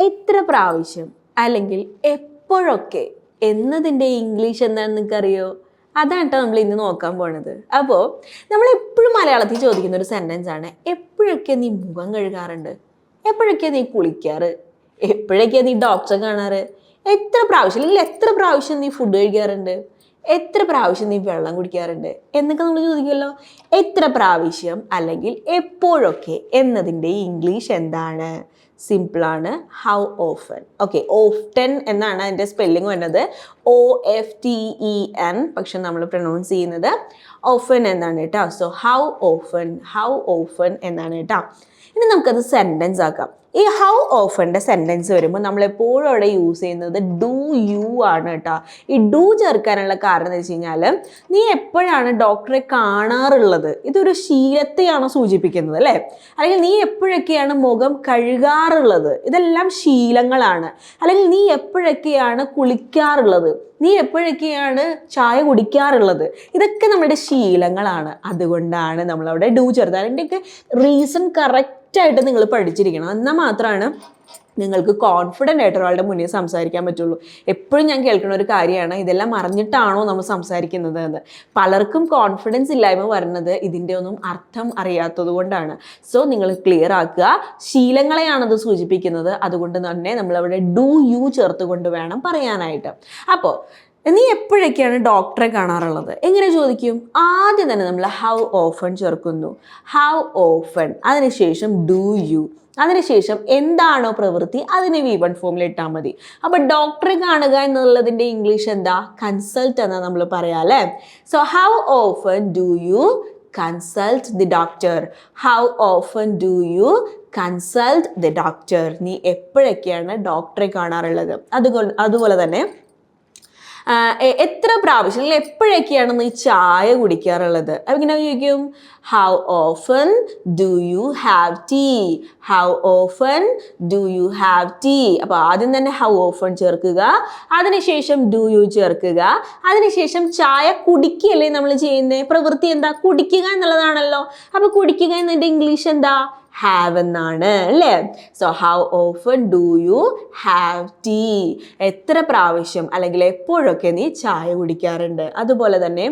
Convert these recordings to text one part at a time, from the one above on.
എത്ര പ്രാവശ്യം അല്ലെങ്കിൽ എപ്പോഴൊക്കെ എന്നതിന്റെ ഇംഗ്ലീഷ് എന്താണെന്ന് നിങ്ങൾക്കറിയോ? അതാണ് കേട്ടോ നമ്മൾ ഇന്ന് നോക്കാൻ പോണത്. അപ്പോൾ നമ്മൾ എപ്പോഴും മലയാളത്തിൽ ചോദിക്കുന്ന ഒരു സെന്റൻസ് ആണ്. എപ്പോഴൊക്കെ നീ മുഖം കഴുകാറുണ്ട്? എപ്പോഴൊക്കെ നീ കുളിക്കാറ്? എപ്പോഴൊക്കെയാണ് നീ ഡോക്ടറെ കാണാറ്? എത്ര പ്രാവശ്യം അല്ലെങ്കിൽ എത്ര പ്രാവശ്യം നീ ഫുഡ് കഴിക്കാറുണ്ട്? എത്ര പ്രാവശ്യം നീ വെള്ളം കുടിക്കാറുണ്ട്? എന്നൊക്കെ നമ്മൾ ചോദിക്കുമല്ലോ. എത്ര പ്രാവശ്യം അല്ലെങ്കിൽ എപ്പോഴൊക്കെ എന്നതിന്റെ ഇംഗ്ലീഷ് എന്താണ്? സിമ്പിളാണ്. ഹൗ ഓഫൻ ഓക്കെ ഓഫ്റ്റൻ എന്നാണ് അതിന്റെ സ്പെല്ലിംഗ് വരുന്നത്. O F T E N പക്ഷെ നമ്മൾ പ്രൊണൗൺസ് ചെയ്യുന്നത് ഓഫൻ എന്നാണ് കേട്ടോ. So how often how often എന്നാണ് കേട്ടോ. ഇനി നമുക്കത് സെന്റൻസ് ആക്കാം. ഈ ഹൗ ഓഫന്റെ സെന്റൻസ് വരുമ്പോൾ നമ്മൾ എപ്പോഴും അവിടെ യൂസ് ചെയ്യുന്നത് ഡു യു ആണ് കേട്ടോ. ഈ ഡു ചേർക്കാനുള്ള കാരണം എന്ന് വെച്ച് കഴിഞ്ഞാൽ നീ എപ്പോഴാണ് ഡോക്ടറെ കാണാറുള്ളത്? ഇതൊരു ശീലത്തെയാണ് സൂചിപ്പിക്കുന്നത് അല്ലേ? അല്ലെങ്കിൽ നീ എപ്പോഴൊക്കെയാണ് മുഖം കഴുകാറുള്ളത്? ഇതെല്ലാം ശീലങ്ങളാണ്. അല്ലെങ്കിൽ നീ എപ്പോഴൊക്കെയാണ് കുളിക്കാറുള്ളത്? നീ എപ്പോഴൊക്കെയാണ് ചായ കുടിക്കാറുള്ളത്? ഇതൊക്കെ നമ്മുടെ ശീലങ്ങളാണ്. അതുകൊണ്ടാണ് നമ്മളവിടെ ഡൂ ചേർത്തത് അതിന്റെയൊക്കെ റീസൺ കറക്റ്റായിട്ട് നിങ്ങൾ പഠിച്ചിരിക്കണം. എന്നാൽ മാത്രമാണ് നിങ്ങൾക്ക് കോൺഫിഡന്റ് ആയിട്ട് ഒരാളുടെ മുന്നിൽ സംസാരിക്കാൻ പറ്റുള്ളൂ. എപ്പോഴും ഞാൻ കേൾക്കുന്ന ഒരു കാര്യമാണ് ഇതെല്ലാം അറിഞ്ഞിട്ടാണോ നമ്മൾ സംസാരിക്കുന്നത് എന്ന് പലർക്കും കോൺഫിഡൻസ് ഇല്ലായ്മ വരുന്നത് ഇതിന്റെ ഒന്നും അർത്ഥം അറിയാത്തത് കൊണ്ടാണ്. സോ നിങ്ങൾ ക്ലിയർ ആക്കുക. ശീലങ്ങളെയാണത് സൂചിപ്പിക്കുന്നത്. അതുകൊണ്ട് തന്നെ നമ്മളവിടെ ഡു യു ചേർത്ത് കൊണ്ട് വേണം പറയാനായിട്ട്. അപ്പോൾ നീ എപ്പോഴൊക്കെയാണ് ഡോക്ടറെ കാണാറുള്ളത്? എങ്ങനെ ചോദിക്കും? ആദ്യം തന്നെ നമ്മൾ ഹൗ ഓഫൺ ചേർക്കുന്നു. ഹൗ ഓഫൺ അതിനുശേഷം ഡു യു അതിനുശേഷം എന്താണോ പ്രവൃത്തി? അതിനെ വി വൺ ഫോമിൽ ഇട്ടാൽ മതി. അപ്പോൾ ഡോക്ടറെ കാണുക എന്നുള്ളതിന്റെ ഇംഗ്ലീഷ് എന്താ? കൺസൾട്ട് എന്നാ നമ്മൾ പറയാം അല്ലേ? So how often do you consult the doctor how often do you consult the doctor നീ എപ്പോഴൊക്കെയാണ് ഡോക്ടറെ കാണാറുള്ളത്? അതുകൊണ്ട് അതുപോലെ തന്നെ എത്ര പ്രാവശ്യം അല്ലെങ്കിൽ എപ്പോഴൊക്കെയാണ് നീ ചായ കുടിക്കാറുള്ളത്? ഇങ്ങനെ ചോദിക്കും how often do you have tea how often do you have tea അപ്പോൾ ആദ്യം തന്നെ ഹൗ ഓഫൺ ചേർക്കുക അതിനുശേഷം ഡു യു ചേർക്കുക അതിനുശേഷം ചായ കുടിക്കുകയല്ലേ നമ്മൾ ചെയ്യുന്നത്? പ്രവൃത്തി എന്താ? കുടിക്കുക എന്നുള്ളതാണല്ലോ. അപ്പോൾ കുടിക്കുക എന്നതിന്റെ ഇംഗ്ലീഷ് എന്താ? ഹാവ് എന്നാണ് അല്ലേ? So how often do you have tea എത്ര പ്രാവശ്യം അല്ലെങ്കിൽ എപ്പോഴൊക്കെ നീ ചായ കുടിക്കാറുണ്ട്? അതുപോലെ തന്നെ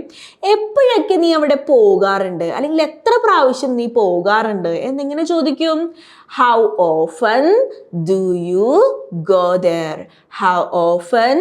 എപ്പോഴൊക്കെ നീ അവിടെ പോകാറുണ്ട്? അല്ലെങ്കിൽ എത്ര പ്രാവശ്യം നീ പോകാറുണ്ട്? എന്നിങ്ങനെ ചോദിക്കും. How often do you go there how often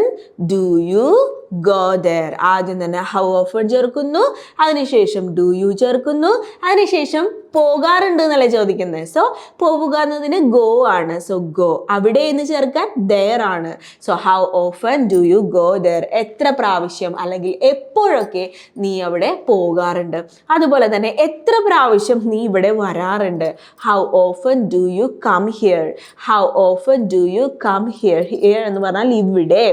do you go there ആദ്യം തന്നെ ഹൗ ഓഫർ ചേർക്കുന്നു അതിനുശേഷം ഡു യു ചേർക്കുന്നു അതിനുശേഷം പോകാറുണ്ട് എന്നല്ലേ ചോദിക്കുന്നത് സോ പോവുക എന്നതിന് ഗോ ആണ്. സോ ഗോ അവിടെ എന്ന് ചേർക്കാൻ ദർ ആണ്. So how often do you go there എത്ര പ്രാവശ്യം അല്ലെങ്കിൽ എപ്പോഴൊക്കെ നീ അവിടെ പോകാറുണ്ട്? അതുപോലെ തന്നെ എത്ര പ്രാവശ്യം നീ ഇവിടെ വരാറുണ്ട്? How often do you come here how often do you come here here എന്ന് പറഞ്ഞാൽ ഇവിടെ.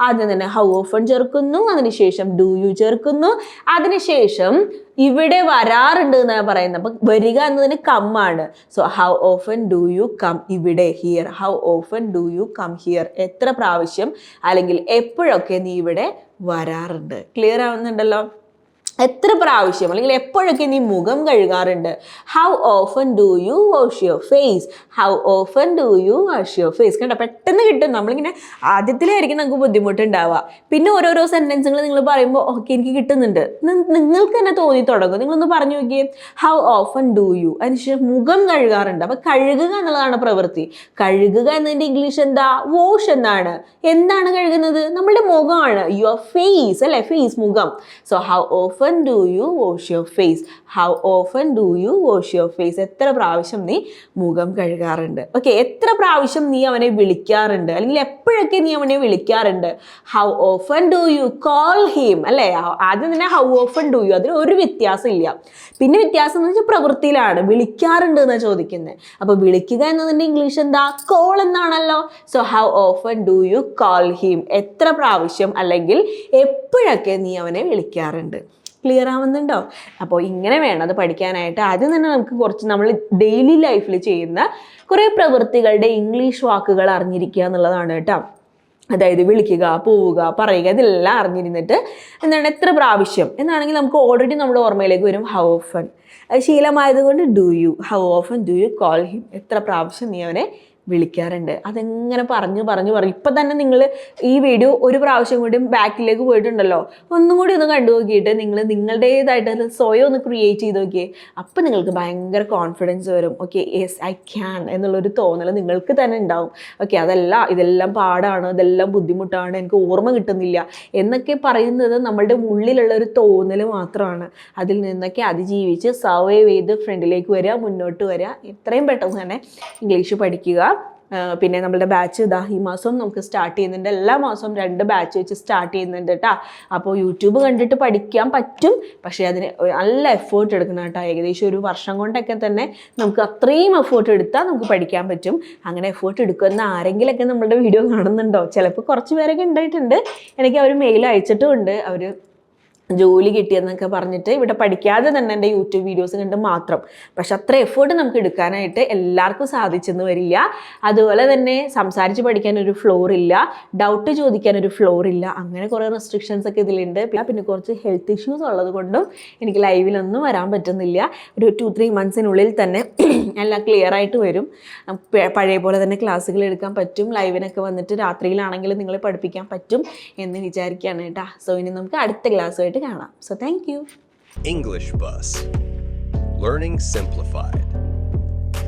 ആദ്യം തന്നെ ഹൗ ഓഫൺ ചേർക്കുന്നു അതിനുശേഷം ഡു യു ചേർക്കുന്നു. അതിനുശേഷം ഇവിടെ വരാറുണ്ട് എന്നാണ് പറയുന്നത്. അപ്പം വരിക എന്നതിന് കമ്മാണ് so how often do you come ഇവിടെ here how often do you come here എത്ര പ്രാവശ്യം അല്ലെങ്കിൽ എപ്പോഴൊക്കെ നീ ഇവിടെ വരാറുണ്ട്? ക്ലിയർ ആവുന്നുണ്ടല്ലോ? എത്ര പ്രാവശ്യം അല്ലെങ്കിൽ എപ്പോഴൊക്കെ നീ മുഖം കഴുകാറുണ്ട്? How often do you wash your face how often do you wash your face കണ്ടോ പെട്ടെന്ന് കിട്ടും. നമ്മളിങ്ങനെ ആദ്യത്തിലായിരിക്കും നമുക്ക് ബുദ്ധിമുട്ടുണ്ടാവുക. പിന്നെ ഓരോരോ സെന്റൻസുകൾ നിങ്ങൾ പറയുമ്പോൾ ഓക്കെ എനിക്ക് കിട്ടുന്നുണ്ട്. നിങ്ങൾക്ക് തന്നെ തോന്നി തുടങ്ങും. നിങ്ങളൊന്ന് പറഞ്ഞു നോക്കിയേ. ഹൗ ഓഫൻ ഡു യു അതിനുശേഷം മുഖം കഴുകാറുണ്ട്. അപ്പോൾ കഴുകുക എന്നുള്ളതാണ് പ്രവൃത്തി. കഴുകുക എന്നതിന്റെ ഇംഗ്ലീഷ് എന്താ? വാഷ് എന്നാണ്. എന്താണ് കഴുകുന്നത്? നമ്മളുടെ മുഖമാണ്. യുവർ ഫേസ് അല്ലേ? ഫേസ് മുഖം. So how often do you wash your face how often do you wash your face എത്ര പ്രാവശ്യം നീ മുഖം കഴുകാറുണ്ട്? ഓക്കെ എത്ര പ്രാവശ്യം നീ അവനെ വിളിക്കാറുണ്ട്? അല്ലെങ്കിൽ എപ്പോഴൊക്കെ നീ അവനെ വിളിക്കാറുണ്ട്? How often do you call him അല്ലേ? ആദ്യം തന്നെ ഹൗ ഓഫൻ ഡു യു അതിന് ഒരു വ്യത്യാസം ഇല്ല പിന്നെ വ്യത്യാസം എന്ന് വെച്ചാൽ പ്രവൃത്തിയിലാണ്. വിളിക്കാറുണ്ട് എന്നാണ് ചോദിക്കുന്നത് അപ്പോൾ വിളിക്കുക എന്നതിന്റെ ഇംഗ്ലീഷ് എന്താ? കോൾ എന്നാണല്ലോ. So how often do you call him എത്ര പ്രാവശ്യം അല്ലെങ്കിൽ എപ്പോഴൊക്കെ നീ അവനെ വിളിക്കാറുണ്ട്? ക്ലിയർ ആവുന്നുണ്ടോ? അപ്പോൾ ഇങ്ങനെ വേണം അത് പഠിക്കാനായിട്ട്. ആദ്യം തന്നെ നമുക്ക് കുറച്ച് നമ്മൾ ഡെയിലി ലൈഫിൽ ചെയ്യുന്ന കുറേ പ്രവൃത്തികളുടെ ഇംഗ്ലീഷ് വാക്കുകൾ അറിഞ്ഞിരിക്കുക എന്നുള്ളതാണ് കേട്ടോ. അതായത് വിളിക്കുക പോവുക പറയുക ഇതെല്ലാം അറിഞ്ഞിരുന്നിട്ട് എന്താണ് എത്ര പ്രാവശ്യം എന്നാണെങ്കിൽ നമുക്ക് ഓൾറെഡി നമ്മുടെ ഓർമ്മയിലേക്ക് വരും ഹൗ അത് ശീലമായതുകൊണ്ട് do you how often do you call him എത്ര പ്രാവശ്യം നീ അവനെ വിളിക്കാറുണ്ട്. അതെങ്ങനെ പറഞ്ഞു പറഞ്ഞു പറഞ്ഞു. ഇപ്പം തന്നെ നിങ്ങൾ ഈ വീഡിയോ ഒരു പ്രാവശ്യം കൂടി ബാക്കിലേക്ക് പോയിട്ടുണ്ടല്ലോ. ഒന്നും കൂടി ഒന്ന് കണ്ടു നോക്കിയിട്ട് നിങ്ങൾ നിങ്ങളുടേതായിട്ട് സ്വയം ഒന്ന് ക്രിയേറ്റ് ചെയ്ത് നോക്കിയേ. അപ്പം നിങ്ങൾക്ക് ഭയങ്കര കോൺഫിഡൻസ് വരും. ഓക്കെ യെസ് ഐ ക്യാൻ എന്നുള്ളൊരു തോന്നൽ നിങ്ങൾക്ക് തന്നെ ഉണ്ടാവും. ഓക്കെ അതല്ല ഇതെല്ലാം പാടാണ് ഇതെല്ലാം ബുദ്ധിമുട്ടാണ് എനിക്ക് ഓർമ്മ കിട്ടുന്നില്ല എന്നൊക്കെ പറയുന്നത് നമ്മളുടെ ഉള്ളിലുള്ള ഒരു തോന്നൽ മാത്രമാണ്. അതിൽ നിന്നൊക്കെ അതിജീവിച്ച് സർവൈവ് ചെയ്ത് ഫ്രണ്ടിലേക്ക് വരിക മുന്നോട്ട് വരിക. എത്രയും പെട്ടെന്ന് തന്നെ ഇംഗ്ലീഷ് പഠിക്കുക. പിന്നെ നമ്മളുടെ ബാച്ച് ഇതാ ഈ മാസം നമുക്ക് സ്റ്റാർട്ട് ചെയ്യുന്നുണ്ട്. എല്ലാ മാസവും രണ്ട് ബാച്ച് വെച്ച് സ്റ്റാർട്ട് ചെയ്യുന്നുണ്ട് കേട്ടോ അപ്പോൾ യൂട്യൂബ് കണ്ടിട്ട് പഠിക്കാൻ പറ്റും. പക്ഷേ അതിന് നല്ല എഫേർട്ട് എടുക്കണം കേട്ടോ ഏകദേശം ഒരു വർഷം കൊണ്ടൊക്കെ തന്നെ നമുക്ക് അത്രയും എഫേർട്ട് എടുത്താൽ നമുക്ക് പഠിക്കാൻ പറ്റും. അങ്ങനെ എഫേർട്ട് എടുക്കുന്ന ആരെങ്കിലൊക്കെ നമ്മളുടെ വീഡിയോ കാണുന്നുണ്ടോ? ചിലപ്പോൾ കുറച്ച് പേരൊക്കെ ഉണ്ടായിട്ടുണ്ട്. എനിക്ക് അവർ മെയിൽ അയച്ചിട്ടുമുണ്ട്. അവർ ജോലി കിട്ടിയെന്നൊക്കെ പറഞ്ഞിട്ട് ഇവിടെ പഠിക്കാതെ തന്നെ എന്റെ യൂട്യൂബ് വീഡിയോസ് കണ്ട് മാത്രം. പക്ഷെ അത്ര എഫേർട്ട് നമുക്ക് എടുക്കാനായിട്ട് എല്ലാവർക്കും സാധിച്ചെന്ന് വരില്ല. അതുപോലെ തന്നെ സംസാരിച്ച് പഠിക്കാൻ ഒരു ഫ്ലോർ ഇല്ല. ഡൗട്ട് ചോദിക്കാൻ ഒരു ഫ്ലോർ ഇല്ല. അങ്ങനെ കുറേ റെസ്ട്രിക്ഷൻസ് ഒക്കെ ഇതിലുണ്ട്. പിന്നെ കുറച്ച് ഹെൽത്ത് ഇഷ്യൂസ് ഉള്ളത് കൊണ്ടും എനിക്ക് ലൈവിലൊന്നും വരാൻ പറ്റുന്നില്ല. ഒരു ടു ത്രീ മന്ത്സിനുള്ളിൽ തന്നെ എല്ലാം ക്ലിയർ ആയിട്ട് വരും. പഴയ പോലെ തന്നെ ക്ലാസ്സുകൾ എടുക്കാൻ പറ്റും. ലൈവിനൊക്കെ വന്നിട്ട് രാത്രിയിലാണെങ്കിലും നിങ്ങളെ പഠിപ്പിക്കാൻ പറ്റും എന്ന് വിചാരിക്കുകയാണ് കേട്ടോ. സോ ഇനി നമുക്ക് അടുത്ത ക്ലാസ്സുമായിട്ട് കാണാം so thank you English Bus. Learning Simplified.